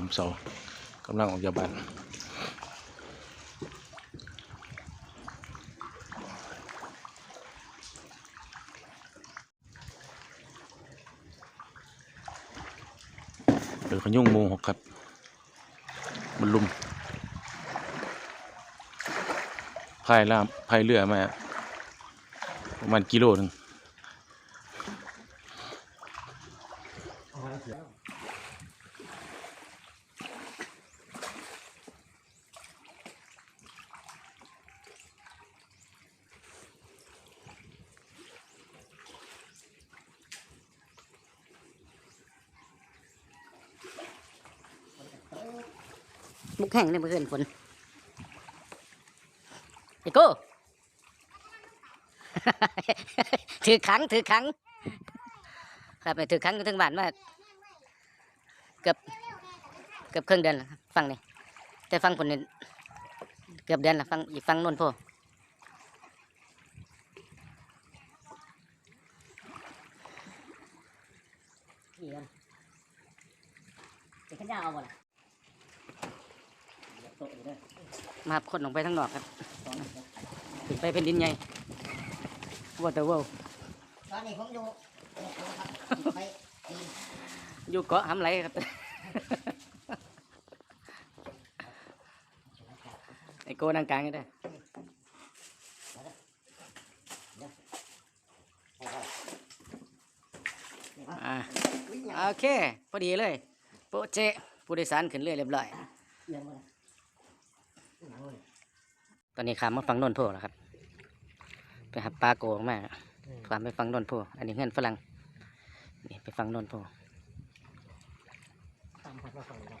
ามเสากำลังออกจากบ้านเดี๋ยวขยุ่งโมหกครับ มันลุมพายล่าพายเรือมาประมาณกิโลหนึ่ง มุกแห้งในเมื่อคืนฝนไอ้โก้ถือขังถือขัง ครับไปถือขังถึงบ้านมาเกือบเกือบครึ่งเดือนแล้วฟังนี่แต่ฟังผลนี่เกือบเดือนละฟังอีกฟังโน่นพ่อนี่กันจะขึ้นยาเอาบ่ล่ะ มาครับคนลงไปทั้งนอกครับขึ้นไปเป็นดินใหญ่ว่าแต่ว่าตอนนี้ผมอยู่ไปอยู่เกาะหำไหลครับ ไอโกนังกลางก็ได้อ่าโอเค พอดีเลย โปะเจผู้โดยสารขึ้นเรือเรียบร้อยต อนนี้ขามมาฟังโนนโพแล้วครับ ไปหับปลาโกออกมาขามไปฟังโนนโพอันนี้เงินฝรั่งนี่ไปฟังโนนโพตามพัดมาฝั่งเรา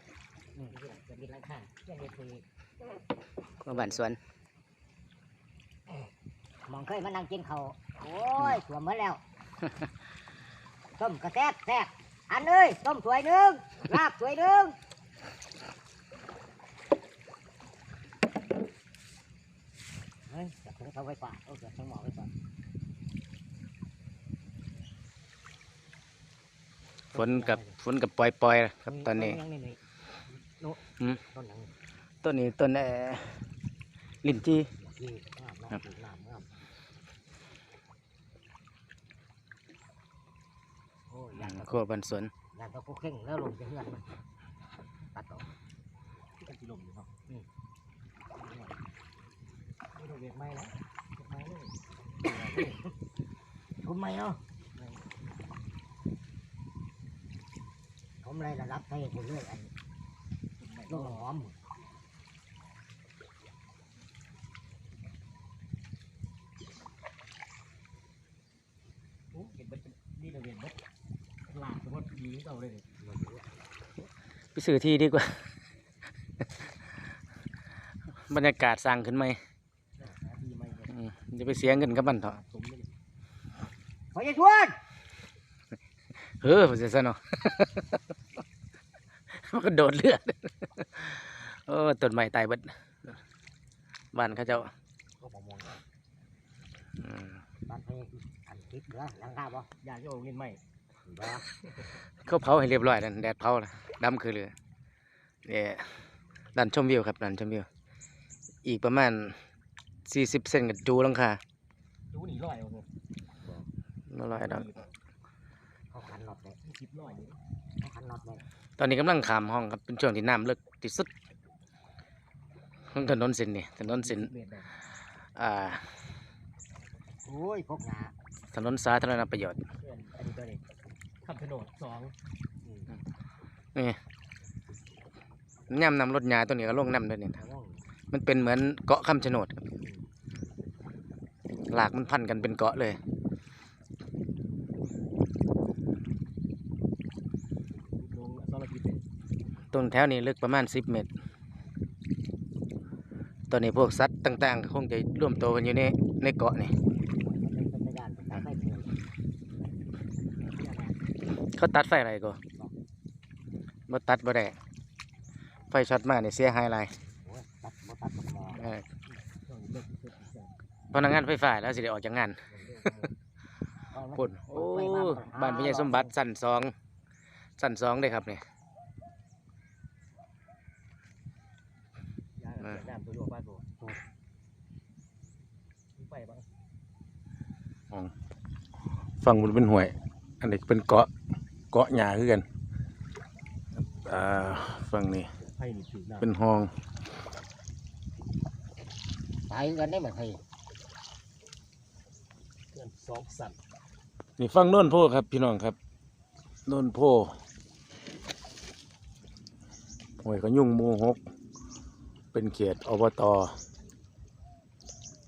อืมจะมีร้านข้างยังมีคุยก็บ้านสวนมองเคยมานั่งกินเขาวโอ้ยสวมมาแล้วต้มกระแทกแทกอันเอ้ยต้มถ้วยหนึ่งลาบถ้วยหนึ่งเฮ้ยจับ ถุงเขาไว้ก่อนเอาเสือถุงหมอไว้ก่อนฝนกับฝนกับปล่อยปล่อยๆครับตอนนี้ ยังนี่นี่โน้หืม ต้นหนังต้นนี้ต้นเอ่อลินจีที่งามครังาบมงามงามโอ้ยอยากจะขั้วบ้านสวนอยากจะคุกเข่งแล้วลงจะเฮือนมันตัดต่อที่กันจิลมอยู่ครับอืมนี่ เราเวียกไม้แล้วเวียกไม้เลยคุณไม่เนาะผมเลยระดับให้คุณเลยอันลูกหอมโอ้เห็นมันนี่เราเห็นมันหลากสมมติดีเก่าเลยเนี่ยไปซื้อที่ดีกว่า บรรยากาศสร้างขึ้นไหม หาที่ไม่เนี่ย อืม จะไปเสียเงินกับมันเถอะสมเลยพอจะชวนเฮ้อเสียซะเนาะมันก็โดดเลือดโอ้ต้นไม้ตายเบิดบ้านเขาเจ้าก็บอกมองอืมบ้านเพงอันทิพย์เหรอหลังคาบ่อยากจะเอาเงินใหม่บ่เขาเผาให้เรียบร้อยแล้วแดดเผาแล้วดำคือเรือเนี่ยดันชมวิวครับดันชมวิว อีกประมาณ สี่สิบเซนกับจูหลังคาดูหนีลอยเอาเนี่ยไม่ร้อยดอกเขาขันน็อตเลยคิดลอยอยู่เขาขันน็อตเลยตอนนี้กำลังขามห้องครับเป็นช่วงที่น้ำลึกที่สุดของถนนเส้นนี่ถนนเส้นเบียดแบบอ่าโอ้ยพกหนาถนนสาธารณประโยชน์เพื่อนอันนี้ตัวนี้คำถนนสองนี่ย่ำนำรถยาตัวนี้ก็ลงน้ำด้วยนี่นะเอาว่อง มันเป็นเหมือนเกาะคำชะโนดครับหลากมันพันกันเป็นเกาะเลย ต้นแถวนี้ลึกประมาณสิบเมตร ตอนนี้พวกสัตว์ต่างๆคงจะร่วมตัวกันอยู่ในในเกาะนี่เขาตัดไฟอะไรก็บ่ตัดบ่ได้ไฟช็อตมาเนี่ยเสียหายหลาย พนักงานไฟฟ้าแล้วสิได้ออกจากงานพุ่นโอ้บ้านพญาสมบัติสั้นสองสั้นสองเลยครับเนี่ยอน้ำตัวโยกบ้านตัวมีไฟบ้างฝั่งมันเป็นห้วย อันนี้เป็นเกาะเกาะหญ้าคือกัน อ่าฝั่งนี้ไฟนี่ถือน้ำเป็นห้อง ตายกันได้เหมือนใครเพื่อนสองสั่นนี่ฟังโน่นโพครับ พี่น้องครับโน่นโพหวยก็ยุ่งหมูหก เป็นเขตอบต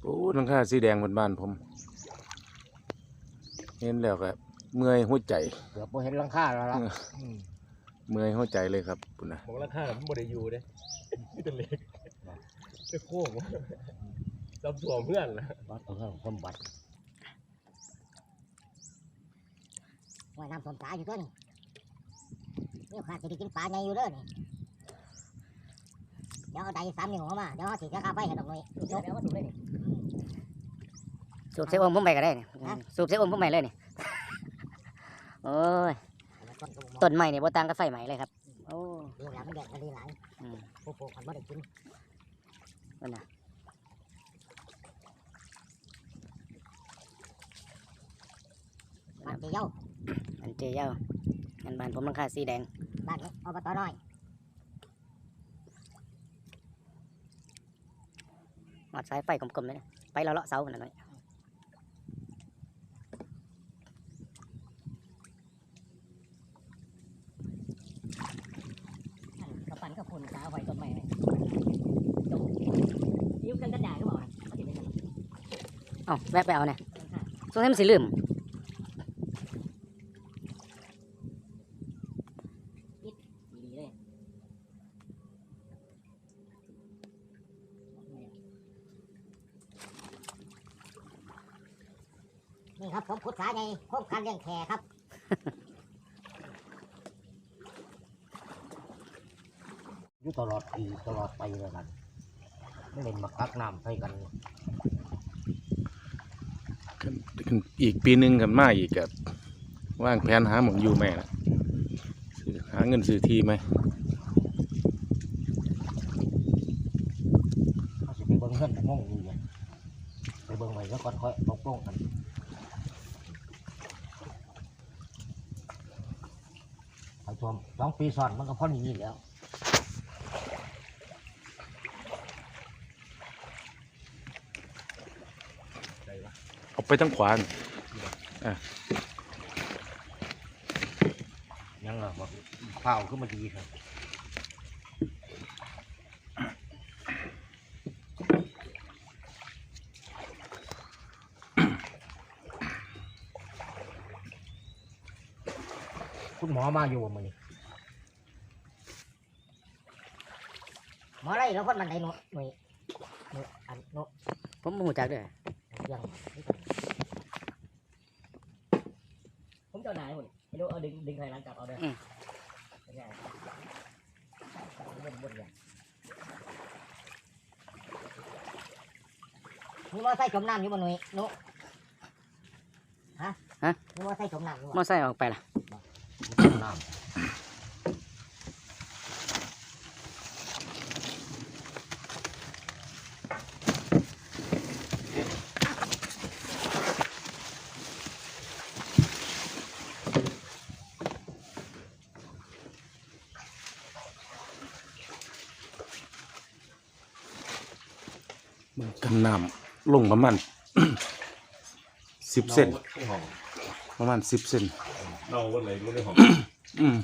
โอ้นังค่าสีแดงบนบ้านผม เห็นแล้วก็เมื่อยหัวใจ เกือบบ่เห็นหลังคาแล้วล่ะเมื่อยหัวใจเลยครับปุ่นนะมองราคามันบ่ได้อยู่เด้มีแต่เล็กจะโค้ง จำตัวเพื่อนนะวัดเอาเรื่องสมบัติว่าน้ำสมสายอยู่ต้นนี่ขาดจะได้กินปลาใหญ่อยู่เด้อนี่เดี๋ยวเอาไดสามนิ้วเข้ามาเดี๋ยวเอาสีกระคาไฟให้ดอกหน่อยยกเดี๋ยวมาดูเลยนี่สูบเส้อมผมไปก็ได้นี่ฮะสูบเส้อมผมไปเลยนี่โอ้ยแล้วต้นกระบอกต้นใหม่เนี่ยบ่ต่างกับไฟใหม่เลยครับ โอ้ดูแล้วมันแดดมันดีหลายอืมพวกพวกมันไม่ได้กินนั่นน่ะ บ้านเดียวอันเจียวอันบ้านผมราคาสีแดง บ้านนี้อบตน้อยหอดสายไฟกลมๆเลยนะไปแล้วเลาะเสาขนาดนั้นกระปันกระปุ่นสาวไฟต้นไม้เลยจบยิ้มกันกันใหญ่ก็บอกว่าเขาติดเป็นกันเอ้าแวะไปเอาเนี่ยสงสัยมันสิลืม นี่ครับผมขุดสายในโครงการเลี้ยงแขครับอยู่ตลอดปีตลอดไปเลยกันไม่เล่นมากักน้ำใส่กันอีกปีหนึ่งกันมาอีกกับว่างแผนหาหมองอยู่แม่นะซื้อหาเงินซื้อที่ไหมเขาสิไปเบิ่งเพื่อนงงอยู่เลยไปเบิ่งไว้แล้วก่อนค่อยตกลงกัน ไอ้ชมสองปีซ้อนมันก็พ้นอย่างนี้แล้วเอาไปทั้งขวานยังเหรอบอกข้าวขึ้นมาดีครับ หมอมาอยู่มั้ยหมออะไรแล้วคนมันไหนหนูหนุ่ยหนูอันหนูผมบ่รู้จักเด้อยังผมเจ้านายหมดไม่รู้เอาดึงดึงไทยร้านกลับเอาเด้อไม่ใช่บนบนเลยมีมอไซค์จมน้ำอยู่บนหนุ่ยหนุฮะฮะ มีมอไซค์จมน้ำอยู่มอไซค์ออกไปล่ะ จมน้กันน้ำลงประมาณ สิบเซนประมาณสิบเซนเราวันไหนรู้ได้หอม อืม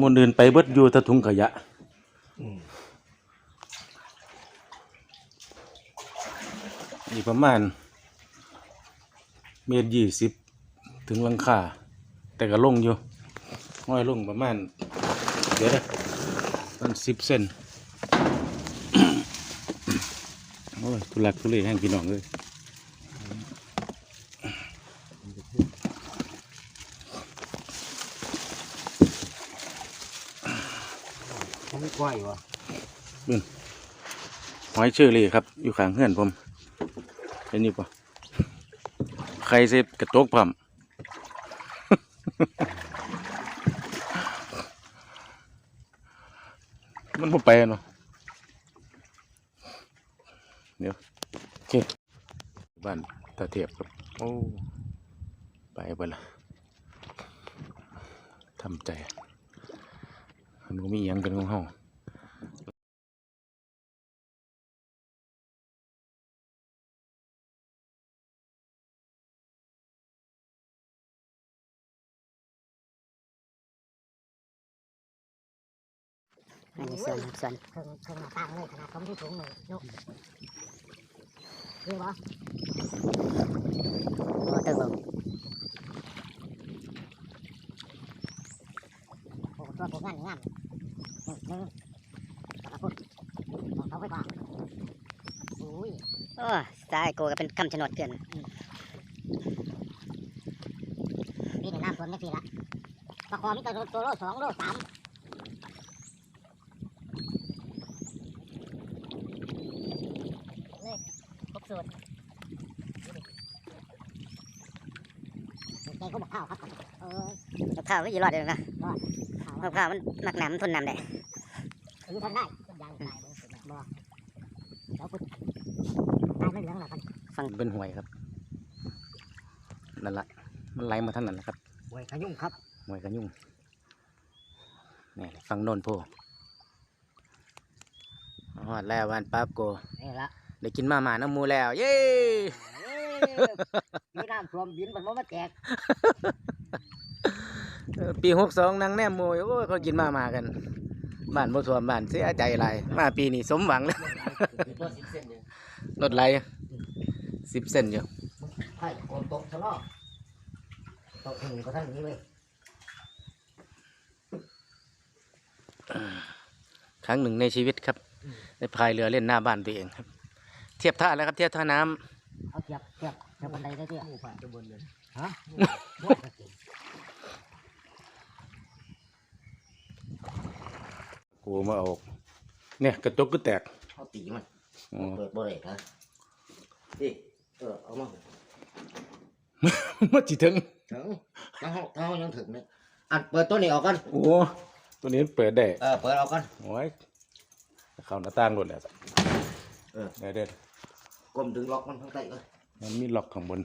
มวนอื่นไปเบิดอยู่แตะถุงขยะอีกประมาณ เมตรยี่สิบถึงหลังคาแต่ก็ลงอยู่ห้อยลงประมาณ เดี๋ยวนะมันสิบเซน โอ้ ยทุลักทุเลแห้งพี่น้องเลยผมมีกล้วยอยู่วะหอยเชอรี่ครับ อยู่ข้างเฮือนผมเห็นอยู่ปะใครเสพกระจกพร้อมมันบ่ไปเนาะเดี๋ยวโอ เคบ้านตาเทียบครับโอ้ไปเบ่ละทำใจมันก็มีอิหยังกันของเฮาอันนี้ส่วนส่วนเครื่องเครื่องหน้าต่างเลยขนาดผมที่สูงเลยนุกเรียกว่าโอ้เติมบ่โอ้ตัวผมงานง Ghê quá Có tương lượng Ủa, cho cũng ngăn ngăn Nâng, nâng Cả phút Còn sáu cái quả Ui โอ้ตายโกก็เป็นคำชะโนดเกิน Đi để làm tuần cái gì đó Mà khó mới tới lô- tới lô 2, lô 3 สูแกกุ้งกข้าวครับเออกับข้าวไม่ยี่รอดเลยนะข่าวข้าวมันหนักหนามทนหนามได้ทนได้ยางตายบ่แล้วคุณตายไม่เหลืองหรอกฟังเป็นห่วยครับนั่นแหละมันไหลมาท่านนั่นแหละครับห่วยะยุ่งครับห่วยะยุ่งนี่ฟังโนนพูฮอดแล้ววันปั๊บโกนี่ละ ได้กินมาหมาน้ำหมูแล้ว เย้มีน้ำท่วมดินมันบ่มาแตกเออปีหกสองนางแนมหมูโอ้ยเขากินมาหมากัน บ้านบ่สวมบ้านเสียใจหลายมาปีนี้สมหวังแล้วตัวสิบเซนเลยรถไหลสิบเซนอยู่ไผ่โกนโต๊ะชะลอโต๊ะถึงก็ทั้งนี้เว้ยครั้งหนึ่งในชีวิตครับได้พายเรือเล่นหน้าบ้านตัวเองครับ เทียบท่าแล้วครับเทียบท่าน้ำเอาเทียบเทียบเทียบบันไดได้เทียบหมูผ่านตะบนเลยฮะกูมาเอาเนี่ยกระจกก็แตกเขาตีมันอ๋อ เปิดบ่ได้ครับนี่เออเอามามาจิถึงถึงถ้าเขาถ้าเขายังถึงเนี่ยอัดเปิดตัวนี้ออกกันโอ้ตัวนี้มันเปิดได้เออเปิดออกกัน โอ้ยเข้าหน้าต่างรถแล้วเออ ได้เด็ด กลมถึงล็อกมันข้างใต้ก็มันมีล็อกข้างบน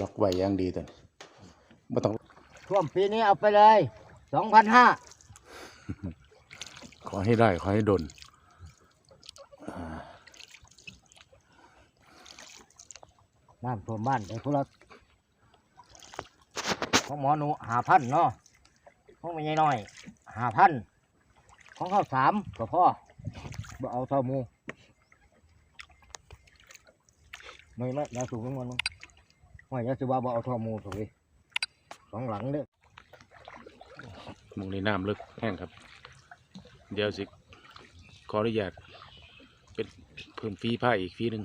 ล็อกไว้อย่างดีแต่ไม่ต้อง ท่วมปีนี้เอาไปเลยสองพันห้าขอให้ได้ ขอให้โดนน้ำท่วมบ้านไอ้พวกเราของหมอหนูหาพันเนาะ ของไม่ใหญ่น้อยหาพันของเขาวสามก็พ่อบ่เอาเท่ามูไม่ไม่ยาสูงนึงมันมั้งไม่ยาสูบว่าบ่เอาเท่ามูสุยสองหลังเด้อมองในน้ำลึกแห้งครับ เดี๋ยวสิขออนุญาตเป็นเพิ่มฟีผ้าอีกฟีหนึ่ง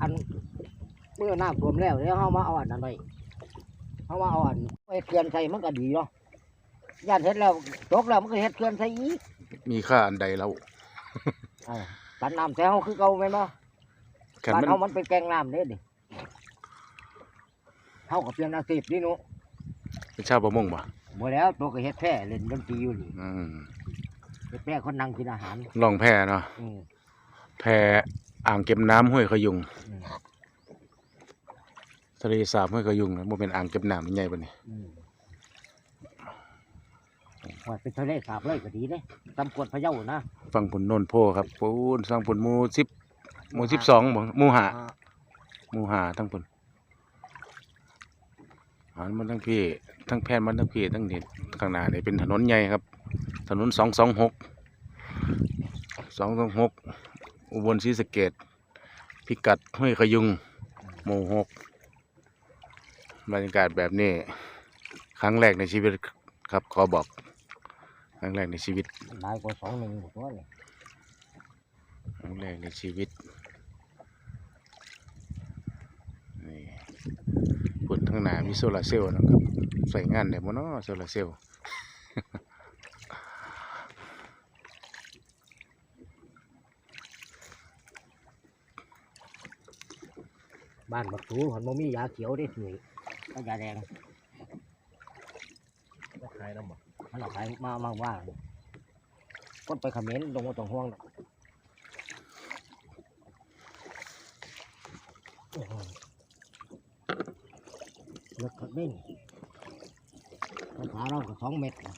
อันเมื่อน้ำท่วม แล้วแล้วเขามาเอาอันนั้นไปเขามาเอาอันไอ้เกลือนใส่มันก็ดีเนาะย่านเฮ็ดแล้วตกแล้วมันก็เฮ็ดเกลือนใส่อีกมีค่าอันใดแล้วอ่าตันน้ำแถวคือเก่าไหมเนาะขันบ้านมันเขามันเป็นแกงน้ำเด้ดิเท่ากับเปลี่ยนอาชีพนี่หนุเป็นชาวประมงป่ะบ่แล้วตัวก็เฮ็ดแพร่เล่นดนตรีอยู่นี่อืมเฮ็ดแพร่คนนั่งกินอาหารล่องแพเนาะอืมแพอ่างเก็บน้ำห้วยขยุง อืม ทะเลสาบห้วยขยุงนะมันเป็นอ่างเก็บน้ำใหญ่ปะนี่อืมว่าเป็นทะเลสาบเลยก็ดีเด้ตำกวดพะเยานะฟังผลโนนโพครับปูนสร้างผลหมูสิบหมูสิบสองบ่หมูหาอ่าหมูหาทั้งผลหันมาทั้งพี่ทั้งแพนมาทั้งพี่ทั้งนี่ข้างหน้านี่เป็นถนนใหญ่ครับ ถนนสองสองหกสองสองหกอุบลศรีสะเกดพิกัดห้วยขยุงหมู่หก บรรยากาศแบบนี้ ครั้งแรกในชีวิตครับขอบอก ครั้งแรกในชีวิตหลายกว่าสองหนึ่งตัวเลยครั้งแรกในชีวิตนี่ปุ่นทั้งหนามีโซลาร์เซลล์นะครับ ใส่งานได้บ่เนาะโซลาร์เซลล์บ้านบักสูหันบ่มียาเขียวได้สวย ก็ยาแดงก็ขายน้ำบ่มันเอาขายมามาว่าคนไปเขมิ้นลงมาตรงห่วงน่ะโอ้โหเลือกขัดเด้งภาษาเราก็สองเม็ดน่ะ